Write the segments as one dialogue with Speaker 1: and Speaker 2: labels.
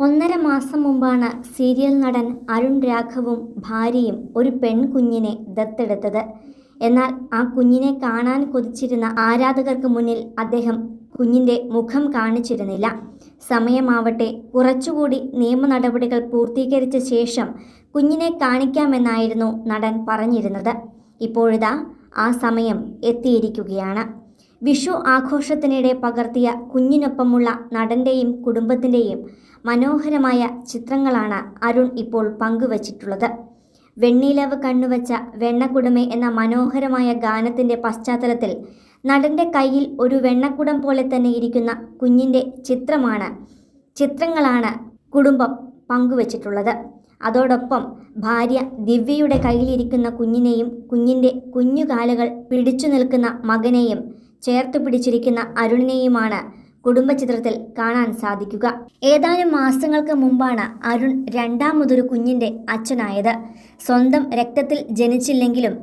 Speaker 1: ഒന്നര മാസം മുമ്പാണ് സീരിയൽ നടൻ അരുൺ രാഘവും ഭാര്യയും ഒരു പെൺകുഞ്ഞിനെ ദത്തെടുത്തത്. എന്നാൽ ആ കുഞ്ഞിനെ കാണാൻ കൊതിച്ചിരുന്ന ആരാധകർക്ക് മുന്നിൽ അദ്ദേഹം കുഞ്ഞിന്റെ മുഖം കാണിച്ചിരുന്നില്ല. സമയമാവട്ടെ കുറച്ചുകൂടി നിയമ നടപടികൾ പൂർത്തീകരിച്ച ശേഷം കുഞ്ഞിനെ കാണിക്കാമെന്നായിരുന്നു നടൻ പറഞ്ഞിരുന്നത്. ഇപ്പോഴിതാ ആ സമയം എത്തിയിരിക്കുകയാണ്. വിഷു ആഘോഷത്തിനിടെ പകർത്തിയ കുഞ്ഞിനൊപ്പമുള്ള നടന്റെയും കുടുംബത്തിന്റെയും മനോഹരമായ ചിത്രങ്ങളാണ് അരുൺ ഇപ്പോൾ പങ്കുവച്ചിട്ടുള്ളത്. വെണ്ണീലവ് കണ്ണുവച്ച വെണ്ണക്കുടമേ എന്ന മനോഹരമായ ഗാനത്തിന്റെ പശ്ചാത്തലത്തിൽ നടന്റെ കയ്യിൽ ഒരു വെണ്ണക്കുടം പോലെ തന്നെ ഇരിക്കുന്ന കുഞ്ഞിന്റെ ചിത്രമാണ് ചിത്രങ്ങളാണ് കുടുംബം പങ്കുവച്ചിട്ടുള്ളത്. അതോടൊപ്പം ഭാര്യ ദിവ്യയുടെ കയ്യിലിരിക്കുന്ന കുഞ്ഞിനെയും കുഞ്ഞിന്റെ കുഞ്ഞുകാലുകൾ പിടിച്ചു നിൽക്കുന്ന മകനെയും ചേർത്ത് പിടിച്ചിരിക്കുന്ന അരുണിനെയുമാണ് കുടുംബചിത്രത്തിൽ കാണാൻ സാധിക്കുക. ഏതാനും മാസങ്ങൾക്ക് മുമ്പാണ് അരുൺ രണ്ടാമതൊരു കുഞ്ഞിന്റെ അച്ഛനായത്. സ്വന്തം രക്തത്തിൽ ജനിച്ചില്ലെങ്കിലും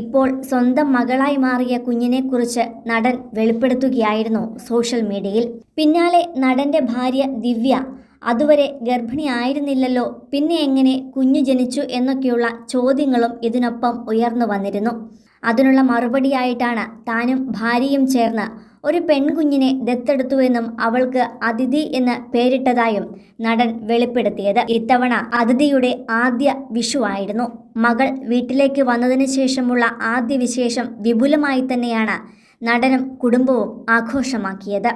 Speaker 1: ഇപ്പോൾ സ്വന്തം മകളായി മാറിയ കുഞ്ഞിനെക്കുറിച്ച് നടൻ വെളിപ്പെടുത്തുകയായിരുന്നു സോഷ്യൽ മീഡിയയിൽ. പിന്നാലെ നടന്റെ ഭാര്യ ദിവ്യ അതുവരെ ഗർഭിണിയായിരുന്നില്ലല്ലോ. പിന്നെ എങ്ങനെ കുഞ്ഞു ജനിച്ചു എന്നൊക്കെയുള്ള ചോദ്യങ്ങളും ഇതിനൊപ്പം ഉയർന്നു വന്നിരുന്നു. അതിനുള്ള മറുപടിയായിട്ടാണ് താനും ഭാര്യയും ചേർന്ന് ഒരു പെൺകുഞ്ഞിനെ ദത്തെടുത്തുവെന്നും അവൾക്ക് അതിഥി എന്ന് പേരിട്ടതായും നടൻ വെളിപ്പെടുത്തിയത്. ഇത്തവണ അതിഥിയുടെ ആദ്യ വിഷുവായിരുന്നു മകൾ വീട്ടിലേക്ക് വന്നതിന് ശേഷമുള്ള ആദ്യ വിശേഷം വിപുലമായി തന്നെയാണ് നടനും കുടുംബവും ആഘോഷമാക്കിയത്.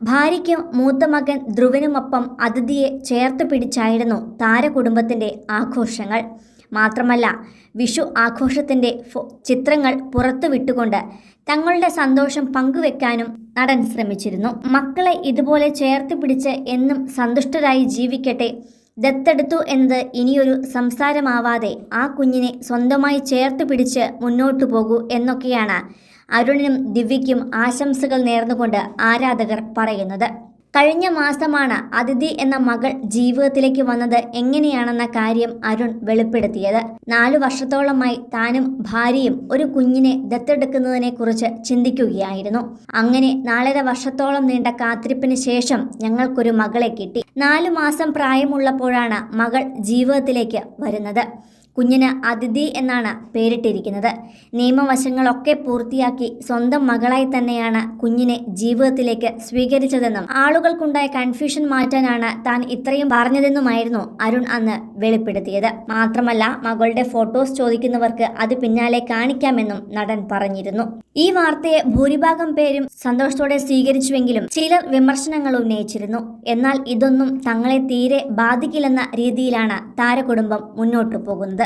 Speaker 1: ഭാര്യയ്ക്കും മൂത്ത മകൻ ധ്രുവനുമൊപ്പം അതിഥിയെ ചേർത്ത് പിടിച്ചായിരുന്നു താരകുടുംബത്തിന്റെ ആഘോഷങ്ങൾ. മാത്രമല്ല വിഷു ആഘോഷത്തിന്റെ ചിത്രങ്ങൾ പുറത്തുവിട്ടുകൊണ്ട് തങ്ങളുടെ സന്തോഷം പങ്കുവെക്കാനും നടൻ ശ്രമിച്ചിരുന്നു. മക്കളെ ഇതുപോലെ ചേർത്ത് പിടിച്ച് എന്നും സന്തുഷ്ടരായി ജീവിക്കട്ടെ ദത്തെടുത്തു എന്നത് ഇനിയൊരു സംസാരമാവാതെ ആ കുഞ്ഞിനെ സ്വന്തമായി ചേർത്ത് പിടിച്ച് മുന്നോട്ടു പോകൂ എന്നൊക്കെയാണ് അരുണിനും ദിവ്യയ്ക്കും ആശംസകൾ നേർന്നുകൊണ്ട് ആരാധകർ പറയുന്നത്. കഴിഞ്ഞ മാസമാണ് അതിഥി എന്ന മകൾ ജീവിതത്തിലേക്ക് വന്നത് എങ്ങനെയാണെന്ന കാര്യം അരുൺ വെളിപ്പെടുത്തിയത്. നാലു വർഷത്തോളമായി താനും ഭാര്യയും ഒരു കുഞ്ഞിനെ ദത്തെടുക്കുന്നതിനെ കുറിച്ച് ചിന്തിക്കുകയായിരുന്നു. അങ്ങനെ നാലര വർഷത്തോളം നീണ്ട കാത്തിരിപ്പിന് ശേഷം ഞങ്ങൾക്കൊരു മകളെ കിട്ടി. നാലു മാസം പ്രായമുള്ളപ്പോഴാണ് മകൾ ജീവിതത്തിലേക്ക് വരുന്നത്. കുഞ്ഞിന് അതിഥി എന്നാണ് പേരിട്ടിരിക്കുന്നത്. നിയമവശങ്ങളൊക്കെ പൂർത്തിയാക്കി സ്വന്തം മകളായി തന്നെയാണ് കുഞ്ഞിനെ ജീവിതത്തിലേക്ക് സ്വീകരിച്ചതെന്നും ആളുകൾക്കുണ്ടായ കൺഫ്യൂഷൻ മാറ്റാനാണ് താൻ ഇത്രയും പറഞ്ഞതെന്നുമായിരുന്നു അരുൺ അന്ന് വെളിപ്പെടുത്തിയത്. മാത്രമല്ല മകളുടെ ഫോട്ടോസ് ചോദിക്കുന്നവർക്ക് അത് പിന്നാലെ കാണിക്കാമെന്നും നടൻ പറഞ്ഞിരുന്നു. ഈ വാർത്തയെ ഭൂരിഭാഗം പേരും സന്തോഷത്തോടെ സ്വീകരിച്ചുവെങ്കിലും ചിലർ വിമർശനങ്ങൾ ഉന്നയിച്ചിരുന്നു. എന്നാൽ ഇതൊന്നും തങ്ങളെ തീരെ ബാധിക്കില്ലെന്ന രീതിയിലാണ് താരകുടുംബം മുന്നോട്ടു പോകുന്നത്.